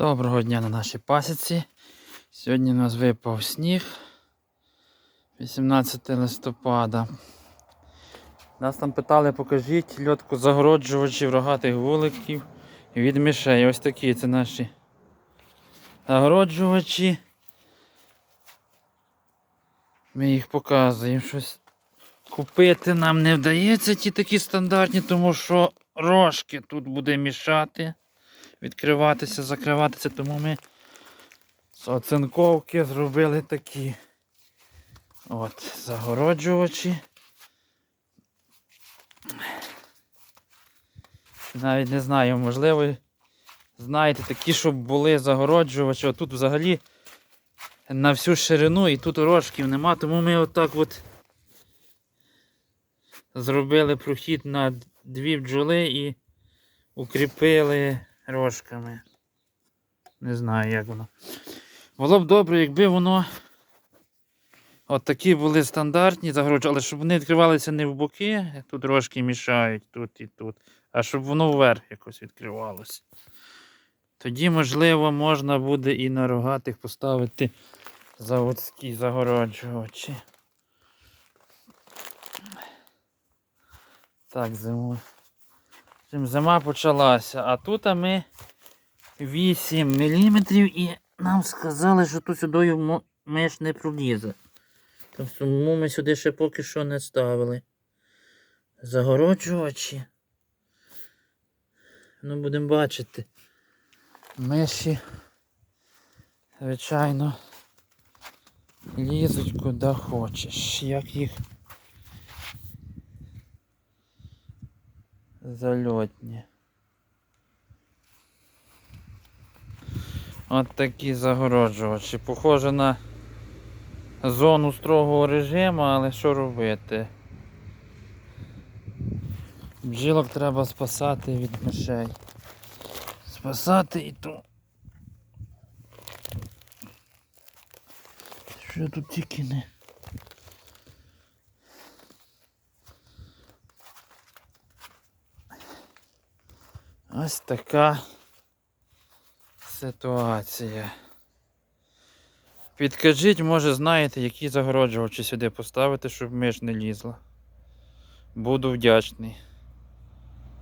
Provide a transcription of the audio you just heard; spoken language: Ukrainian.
Доброго дня на нашій пасіці. Сьогодні у нас випав сніг 18 листопада. Нас там питали, покажіть льотку загороджувачів рогатих вуликів від мишей. Ось такі це наші загороджувачі. Ми їх показуємо. Щось купити нам не вдається ті такі стандартні, тому що рожки тут буде мішати відкриватися, закриватися, тому ми з оцинковки зробили такі от загороджувачі. Навіть не знаю, можливо, знаєте, такі, щоб були загороджувачі. От тут взагалі на всю ширину і тут рожків нема, тому ми отак от зробили прохід на дві бджоли і укріпили рожками. Не знаю, як воно. Було б добре, якби воно от такі були стандартні загороджі, але щоб вони відкривалися не в боки, тут рожки мішають тут і тут, а щоб воно вверх якось відкривалося. Тоді, можливо, можна буде і на рогатих поставити заводські загороджувачі. Так, зимою. Чим зима почалася, а тут ми 8 мм і нам сказали, що тут сюди миш не пролізе. Тому ми сюди ще поки що не ставили. Загороджувачі. Ну, будемо бачити. Миші, звичайно, лізуть куди хочеш. Як їх зальотні. От такі загороджувачі. Похоже на зону строгого режиму, але що робити? Бджілок треба спасати від мишей. Спасати і то. Що тут тільки не. Ось така ситуація. Підкажіть, може, знаєте, які загороджувачі сюди поставити, щоб миш не лізла. Буду вдячний.